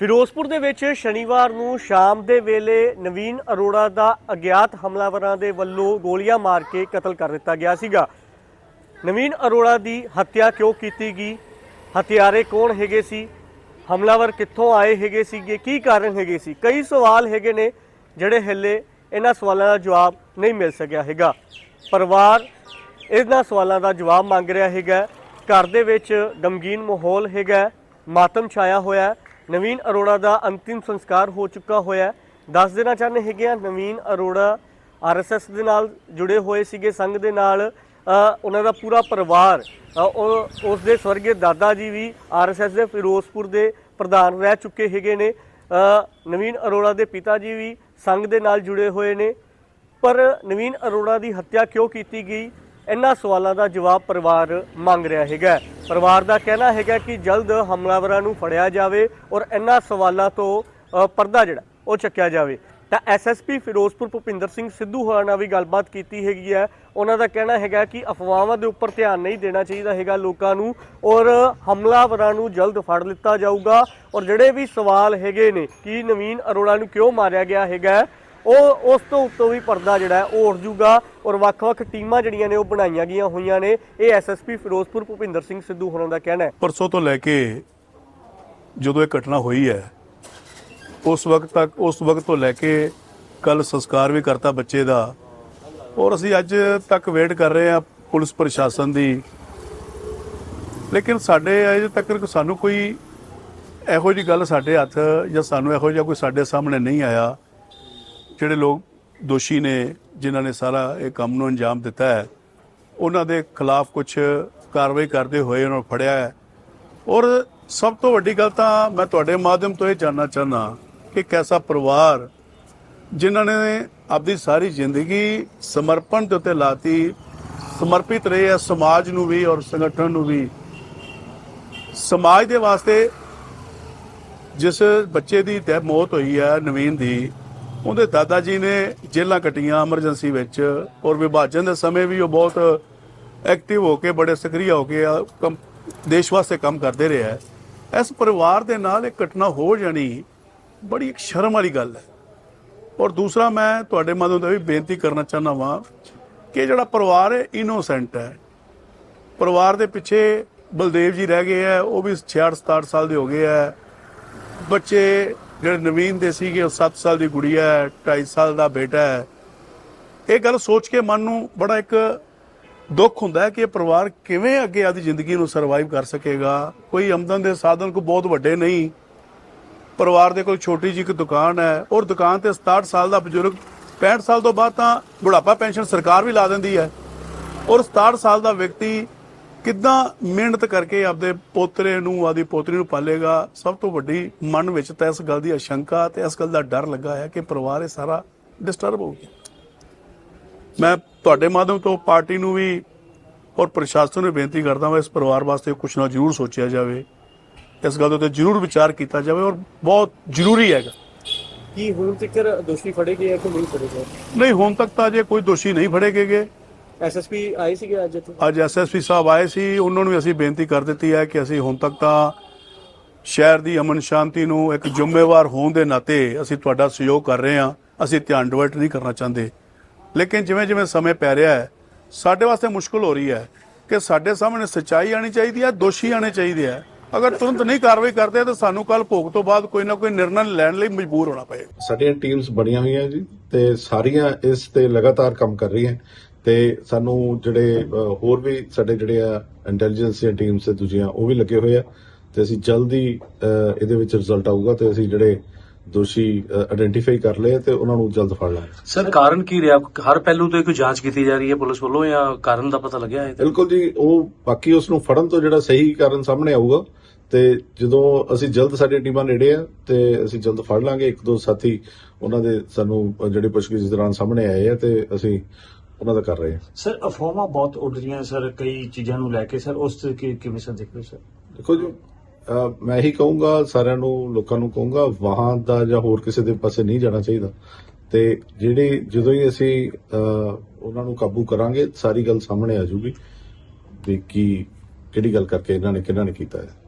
ਫਿਰੋਜ਼ਪੁਰ ਦੇ ਵਿੱਚ ਸ਼ਨੀਵਾਰ ਨੂੰ ਸ਼ਾਮ ਦੇ ਵੇਲੇ ਨਵੀਨ ਅਰੋੜਾ ਦਾ ਅਗਿਆਤ ਹਮਲਾਵਰਾਂ ਦੇ ਵੱਲੋਂ ਗੋਲੀਆਂ ਮਾਰ ਕੇ ਕਤਲ ਕਰ ਦਿੱਤਾ ਗਿਆ ਸੀਗਾ। ਨਵੀਨ ਅਰੋੜਾ ਦੀ ਹੱਤਿਆ ਕਿਉਂ ਕੀਤੀ ਗਈ? ਹਥਿਆਰੇ ਕੌਣ ਹੈਗੇ ਸੀ? ਹਮਲਾਵਰ ਕਿੱਥੋਂ ਆਏ ਹੈਗੇ ਸੀਗੇ? ਕੀ ਕਾਰਨ ਹੈਗੇ ਸੀ? ਕਈ ਸਵਾਲ ਹੈਗੇ ਨੇ ਜਿਹੜੇ ਹੱਲੇ ਇਹਨਾਂ ਸਵਾਲਾਂ ਦਾ ਜਵਾਬ ਨਹੀਂ ਮਿਲ ਸਕਿਆ ਹੈਗਾ। ਪਰਿਵਾਰ ਇਹਨਾਂ ਸਵਾਲਾਂ ਦਾ ਜਵਾਬ ਮੰਗ ਰਿਹਾ ਹੈਗਾ। ਘਰ ਦੇ ਵਿੱਚ ਗਮਗੀਨ ਮਾਹੌਲ ਹੈਗਾ। ਮਾਤਮ ਛਾਇਆ ਹੋਇਆ ਹੈ। ਨਵੀਨ ਅਰੋੜਾ ਦਾ ਅੰਤਿਮ ਸੰਸਕਾਰ ਹੋ ਚੁੱਕਾ ਹੋਇਆ ਦੱਸ ਦੇਣਾ ਚਾਹੁੰਦੇ ਹੈਗੇ ਆ, ਨਵੀਨ ਅਰੋੜਾ ਆਰਐਸਐਸ ਦੇ ਨਾਲ ਜੁੜੇ ਹੋਏ ਸੀਗੇ, ਸੰਘ ਦੇ ਨਾਲ ਉਹਨਾਂ ਦਾ ਪੂਰਾ ਪਰਿਵਾਰ ਉਹ, ਉਸ ਦੇ ਸਵਰਗੀ ਦਾਦਾ ਜੀ ਵੀ ਆਰਐਸਐਸ ਦੇ, ਫਿਰੋਜ਼ਪੁਰ ਦੇ ਪ੍ਰਧਾਨ ਰਹਿ ਚੁੱਕੇ ਹੈਗੇ ਨੇ। ਨਵੀਨ ਅਰੋੜਾ ਦੇ ਪਿਤਾ ਜੀ ਵੀ ਸੰਘ ਦੇ ਨਾਲ ਜੁੜੇ ਹੋਏ ਨੇ। ਪਰ ਨਵੀਨ ਅਰੋੜਾ ਦੀ ਹੱਤਿਆ ਕਿਉਂ ਕੀਤੀ ਗਈ? ਇਹਨਾਂ ਸਵਾਲਾਂ ਦਾ ਜਵਾਬ ਪਰਿਵਾਰ ਮੰਗ ਰਿਹਾ ਹੈਗਾ। ਪਰਿਵਾਰ ਦਾ ਕਹਿਣਾ ਹੈਗਾ ਕਿ ਜਲਦ ਹਮਲਾਵਰਾਂ ਨੂੰ ਫੜਿਆ ਜਾਵੇ ਔਰ ਇਹਨਾਂ ਸਵਾਲਾਂ ਤੋਂ ਪਰਦਾ ਜਿਹੜਾ, ਉਹ ਚੱਕਿਆ ਜਾਵੇ। ਤਾਂ ਐਸਐਸਪੀ ਫਿਰੋਜ਼ਪੁਰ ਭੁਪਿੰਦਰ ਸਿੰਘ ਸਿੱਧੂ ਹੋਰਾਂ ਨਾਲ ਵੀ ਗੱਲਬਾਤ ਕੀਤੀ ਹੈਗੀ ਹੈ। ਉਹਨਾਂ ਦਾ ਕਹਿਣਾ ਹੈਗਾ ਕਿ ਅਫਵਾਹਾਂ ਦੇ ਉੱਪਰ ਧਿਆਨ ਨਹੀਂ ਦੇਣਾ ਚਾਹੀਦਾ ਹੈਗਾ ਲੋਕਾਂ ਨੂੰ ਔਰ ਹਮਲਾਵਰਾਂ ਨੂੰ ਜਲਦ ਫੜ ਲਿੱਤਾ ਜਾਊਗਾ। ਔਰ ਜਿਹੜੇ ਵੀ ਸਵਾਲ ਹੈਗੇ ਨੇ, ਕਿ ਨਵੀਨ ਅਰੋੜਾ ਨੂੰ ਕਿਉਂ ਮਾਰਿਆ ਗਿਆ ਹੈਗਾ ਉਹ ਉਸ ਤੋਂ ਉੱਤੋਂ ਵੀ ਪਰਦਾ ਜਿਹੜਾ ਉਹ ਉੱਠ ਜੂਗਾ ਔਰ ਵੱਖ-ਵੱਖ ਟੀਮਾਂ ਜਿਹੜੀਆਂ ਨੇ ਉਹ ਬਣਾਈਆਂ ਗਈਆਂ ਹੋਈਆਂ ਨੇ। ਇਹ ਐਸਐਸਪੀ ਫਿਰੋਜ਼ਪੁਰ ਭੁਪਿੰਦਰ ਸਿੰਘ ਸਿੱਧੂ ਹੋਰਾਂ ਦਾ ਕਹਿਣਾ ਹੈ। ਪਰਸੋਂ ਤੋਂ ਲੈ ਕੇ ਜਦੋਂ ਇਹ ਘਟਨਾ ਹੋਈ ਹੈ, ਉਸ ਵਕਤ ਤੱਕ, ਉਸ ਵਕਤ ਤੋਂ ਲੈ ਕੇ ਕੱਲ ਸੰਸਕਾਰ ਵੀ ਕਰਤਾ ਬੱਚੇ ਦਾ। ਔਰ ਅਸੀਂ ਅੱਜ ਤੱਕ ਵੇਟ ਕਰ ਰਹੇ ਹਾਂ ਪੁਲਿਸ ਪ੍ਰਸ਼ਾਸਨ ਦੀ। ਲੇਕਿਨ ਸਾਡੇ ਅਜੇ ਤੱਕ ਸਾਨੂੰ ਕੋਈ ਇਹੋ ਜੀ ਗੱਲ ਸਾਡੇ ਹੱਥ ਜਾਂ ਸਾਨੂੰ ਇਹੋ ਜਿਹਾ ਕੋਈ ਸਾਡੇ ਸਾਹਮਣੇ ਨਹੀਂ ਆਇਆ। ਜਿਹੜੇ ਲੋਕ ਦੋਸ਼ੀ ਨੇ, ਜਿਨ੍ਹਾਂ ਨੇ ਸਾਰਾ ਇਹ ਕੰਮ ਨੂੰ ਅੰਜਾਮ ਦਿੱਤਾ ਹੈ, ਉਹਨਾਂ ਦੇ ਖਿਲਾਫ ਕੁਝ ਕਾਰਵਾਈ ਕਰਦੇ ਹੋਏ ਉਹਨਾਂ ਨੂੰ ਫੜਿਆ ਹੈ। ਔਰ ਸਭ ਤੋਂ ਵੱਡੀ ਗੱਲ ਤਾਂ ਮੈਂ ਤੁਹਾਡੇ ਮਾਧਿਅਮ ਤੋਂ ਇਹ ਜਾਨਣਾ ਚਾਹਨਾ ਕਿ ਕੈਸਾ ਪਰਿਵਾਰ, ਜਿਨ੍ਹਾਂ ਨੇ ਆਪਦੀ ਸਾਰੀ ਜ਼ਿੰਦਗੀ ਸਮਰਪਣ ਦੇ ਉੱਤੇ ਲਾਤੀ, ਸਮਰਪਿਤ ਰਹੇ ਆ ਸਮਾਜ ਨੂੰ ਵੀ ਔਰ ਸੰਗਠਨ ਨੂੰ ਵੀ। ਸਮਾਜ ਦੇ ਵਾਸਤੇ ਜਿਸ ਬੱਚੇ ਦੀ ਤੇ ਮੌਤ ਹੋਈ ਹੈ, ਨਵੀਨ ਦੀ ਉਹਦੇ ਦਾਦਾ ਜੀ ਨੇ ਜੇਲਾਂ ਕੱਟੀਆਂ ਐਮਰਜੈਂਸੀ ਵਿੱਚ ਔਰ ਵਿਭਾਜਨ ਦੇ ਸਮੇਂ ਵੀ ਉਹ ਬਹੁਤ ਐਕਟਿਵ ਹੋ ਕੇ, ਬੜੇ ਸਕਰੀਆ ਹੋ ਕੇ ਦੇਸ਼ ਵਾਸਤੇ ਕੰਮ ਕਰਦੇ ਰਿਹਾ ਇਸ ਪਰਿਵਾਰ ਦੇ ਨਾਲ ਇਹ ਘਟਨਾ ਹੋ ਜਾਣੀ, ਬੜੀ ਇੱਕ ਸ਼ਰਮ ਵਾਲੀ ਗੱਲ ਹੈ। ਔਰ ਦੂਸਰਾ ਮੈਂ ਤੁਹਾਡੇ ਮਾਧਿਅਮ ਤੋਂ ਵੀ ਬੇਨਤੀ ਕਰਨਾ ਚਾਹੁੰਦਾ ਵਾਂ ਕਿ ਜਿਹੜਾ ਪਰਿਵਾਰ ਹੈ ਇਨੋਸੈਂਟ ਹੈ। ਪਰਿਵਾਰ ਦੇ ਪਿੱਛੇ ਬਲਦੇਵ ਜੀ ਰਹਿ ਗਏ ਹੈ, ਉਹ ਵੀ 66 67 ਸਾਲ ਦੇ ਹੋ ਗਏ ਹੈ। ਬੱਚੇ ਜਿਹੜੇ ਨਵੀਨ ਦੇ ਸੀਗੇ, ਉਹ 7 ਸਾਲ ਦੀ ਗੁੜੀਆ ਹੈ 2.5 ਸਾਲ ਦਾ ਬੇਟਾ ਹੈ। ਇਹ ਗੱਲ ਸੋਚ ਕੇ ਮਨ ਨੂੰ ਬੜਾ ਇੱਕ ਦੁੱਖ ਹੁੰਦਾ ਹੈ ਕਿ ਇਹ ਪਰਿਵਾਰ ਕਿਵੇਂ ਅੱਗੇ ਆਦੀ ਜ਼ਿੰਦਗੀ ਨੂੰ ਸਰਵਾਈਵ ਕਰ ਸਕੇਗਾ। ਕੋਈ ਆਮਦਨ ਦੇ ਸਾਧਨ ਕੋ ਬਹੁਤ ਵੱਡੇ ਨਹੀਂ। ਪਰਿਵਾਰ ਦੇ ਕੋਲ ਛੋਟੀ ਜਿਹੀ ਇੱਕ ਦੁਕਾਨ ਹੈ ਔਰ ਦੁਕਾਨ ਤੇ 67 ਸਾਲ ਦਾ ਬਜ਼ੁਰਗ 65 ਸਾਲ ਤੋਂ ਬਾਅਦ ਤਾਂ ਬੁਢਾਪਾ ਪੈਨਸ਼ਨ ਸਰਕਾਰ ਵੀ ਲਾ ਦਿੰਦੀ ਹੈ। ਔਰ 67 ਸਾਲ ਦਾ ਵਿਅਕਤੀ ਕਿੱਦਾਂ ਮਿਹਨਤ ਕਰਕੇ ਆਪਦੇ ਪੋਤਰੇ ਨੂੰ ਆਦੀ ਪੋਤਰੀ ਨੂੰ ਪਾਲੇਗਾ? ਸਭ ਤੋਂ ਵੱਡੀ ਮਨ ਵਿੱਚ ਤਾਂ ਇਸ ਗੱਲ ਦੀ ਅਸ਼ੰਕਾ ਤੇ ਇਸ ਗੱਲ ਦਾ ਡਰ ਲੱਗਾ ਹੈ ਕਿ ਪਰਿਵਾਰ ਇਹ ਸਾਰਾ ਡਿਸਟਰਬ ਹੋ ਗਿਆ। ਮੈਂ ਤੁਹਾਡੇ ਮਾਧਿਅਮ ਤੋਂ ਪਾਰਟੀ ਨੂੰ ਵੀ ਔਰ ਪ੍ਰਸ਼ਾਸਨ ਨੂੰ ਬੇਨਤੀ ਕਰਦਾ ਹਾਂ ਇਸ ਪਰਿਵਾਰ ਵਾਸਤੇ ਕੁਝ ਨਾ ਜ਼ਰੂਰ ਸੋਚਿਆ ਜਾਵੇ। ਇਸ ਗੱਲ ਦੇ ਉੱਤੇ ਜ਼ਰੂਰ ਵਿਚਾਰ ਕੀਤਾ ਜਾਵੇ ਔਰ ਬਹੁਤ ਜ਼ਰੂਰੀ ਹੈਗਾ। ਕੀ ਹੁਣ ਤੱਕ ਦੋਸ਼ੀ ਫੜੇ ਗਏ ਕਿ ਨਹੀਂ ਫੜੇ ਗਏ? ਨਹੀਂ ਹੁਣ ਤੱਕ ਤਾਂ ਅਜੇ ਕੋਈ ਦੋਸ਼ੀ ਨਹੀਂ ਫੜੇ ਗਏ। ਐਸਐਸਪੀ ਆਏ ਸੀਗੇ ਅੱਜ ਇੱਥੇ? ਅੱਜ ਐਸਐਸਪੀ ਸਾਹਿਬ ਆਏ ਸੀ ਉਹਨਾਂ ਨੂੰ ਵੀ ਅਸੀਂ ਬੇਨਤੀ ਕਰ ਦਿੱਤੀ ਹੈ ਕਿ ਅਸੀਂ ਹੁਣ ਤੱਕ ਤਾਂ ਸ਼ਹਿਰ ਦੀ ਅਮਨ ਸ਼ਾਂਤੀ ਨੂੰ ਇੱਕ ਜ਼ਿੰਮੇਵਾਰ ਹੋਣ ਦੇ ਨਾਤੇ ਅਸੀਂ ਤੁਹਾਡਾ ਸਹਿਯੋਗ ਕਰ ਰਹੇ ਹਾਂ। ਅਸੀਂ ਧਿਆਨ ਡਿਵਰਟ ਨਹੀਂ ਕਰਨਾ ਚਾਹੁੰਦੇ। ਲੇਕਿਨ ਜਿਵੇਂ ਜਿਵੇਂ ਸਮੇਂ ਪੈ ਰਿਹਾ ਹੈ ਸਾਡੇ ਵਾਸਤੇ ਮੁਸ਼ਕਲ ਹੋ ਰਹੀ ਹੈ ਕਿ ਸਾਡੇ ਸਾਹਮਣੇ ਸੱਚਾਈ ਆਣੀ ਚਾਹੀਦੀ ਹੈ ਦੋਸ਼ੀ ਆਣੇ ਚਾਹੀਦੇ ਹੈ। ਅਗਰ ਤੁਰੰਤ ਨਹੀਂ ਕਾਰਵਾਈ ਕਰਦੇ ਤਾਂ ਸਾਨੂੰ ਕੱਲ ਭੋਗ ਤੋਂ ਬਾਅਦ ਕੋਈ ਨਾ ਕੋਈ ਨਿਰਣਾ ਲੈਣ ਲਈ ਮਜਬੂਰ ਹੋਣਾ ਪਏਗਾ। ਸਾਡੀਆਂ ਟੀਮਸ ਬਣੀਆਂ ਹੋਈਆਂ ਜੀ ਤੇ ਸਾਰੀਆਂ ਇਸ ਤੇ ਲਗਾਤਾਰ ਕੰਮ ਕਰ ਰਹੀਆਂ। ਤੇ ਸਾਨੂੰ ਜਿਹੜੇ ਹੋਰ ਵੀ ਸਾਡੇ ਜਿਹੜੇ ਆ ਇੰਟੈਲੀਜੈਂਸ ਦੀਆਂ ਟੀਮਸ ਤੇ ਦੂਜੀਆਂ ਉਹ ਵੀ ਲੱਗੇ ਹੋਏ ਆ ਤੇ ਅਸੀਂ ਜਲਦੀ ਇਹਦੇ ਵਿੱਚ ਰਿਜ਼ਲਟ ਆਊਗਾ ਤੇ ਅਸੀਂ ਜਿਹੜੇ ਦੋਸ਼ੀ ਆਇਡੈਂਟੀਫਾਈ ਕਰ ਲਏ ਤੇ ਉਹਨਾਂ ਨੂੰ ਜਲਦ ਫੜ ਲਾਂਗੇ। ਸਰ ਕਾਰਨ ਕੀ ਰਿਹਾ? ਹਰ ਪਹਿਲੂ ਤੋਂ ਕੋਈ ਜਾਂਚ ਕੀਤੀ ਜਾ ਰਹੀ ਹੈ ਪੁਲਿਸ ਵੱਲੋਂ ਜਾਂ ਕਾਰਨ ਦਾ ਪਤਾ ਲੱਗਿਆ ਹੈ? ਬਿਲਕੁਲ ਜੀ ਉਹ ਬਾਕੀ ਉਸ ਨੂੰ ਫੜਨ ਤੋਂ ਜਿਹੜਾ ਸਹੀ ਕਾਰਨ ਸਾਹਮਣੇ ਆਊਗਾ ਤੇ ਜਦੋਂ ਅਸੀਂ ਜਲਦ ਸਾਡੀਆਂ ਟੀਮਾਂ ਨੇੜੇ ਆ ਤੇ ਅਸੀਂ ਜਲਦ ਫੜ ਲਾਂਗੇ। ਇੱਕ ਦੋ ਸਾਥੀ ਉਹਨਾਂ ਦੇ ਸਾਨੂੰ ਜਿਹੜੇ ਪੁੱਛਗਿੱਛ ਦੌਰਾਨ ਸਾਹਮਣੇ ਆਏ ਆ ਤੇ ਅਸੀਂ ਉਹਨਾਂ ਦਾ ਕਰ ਰਹੇ ਹਾਂ। ਸਰ ਅਫਵਾਹਾਂ ਬਹੁਤ ਉੱਡ ਰਹੀਆਂ ਸਰ ਕਈ ਚੀਜ਼ਾਂ ਨੂੰ ਲੈ ਕੇ। ਸਰ ਉਸ ਤੇ ਕਿ- ਕਿਵੇਂ ਸਰ ਦੇਖਦੇ ਹੋ ਸਰ? ਦੇਖੋ ਜੀ ਅਹ ਮੈਂ ਇਹੀ ਕਹੂੰਗਾ ਸਾਰਿਆਂ ਨੂੰ ਲੋਕਾਂ ਨੂੰ ਕਹੂੰਗਾ ਵਾਹਨ ਦਾ ਜਾਂ ਹੋਰ ਕਿਸੇ ਦੇ ਪਾਸੇ ਨਹੀਂ ਜਾਣਾ ਚਾਹੀਦਾ। ਤੇ ਜਿਹੜੇ ਜਦੋਂ ਹੀ ਅਸੀਂ ਅਹ, ਉਹਨਾਂ ਨੂੰ ਕਾਬੂ ਕਰਾਂਗੇ ਸਾਰੀ ਗੱਲ ਸਾਹਮਣੇ ਆ ਜਾਊਗੀ ਵੀ ਕੀ ਕਿਹੜੀ ਗੱਲ ਕਰਕੇ ਇਹਨਾਂ ਨੇ ਕਿਹਨਾਂ ਨੇ ਕੀਤਾ ਹੈ।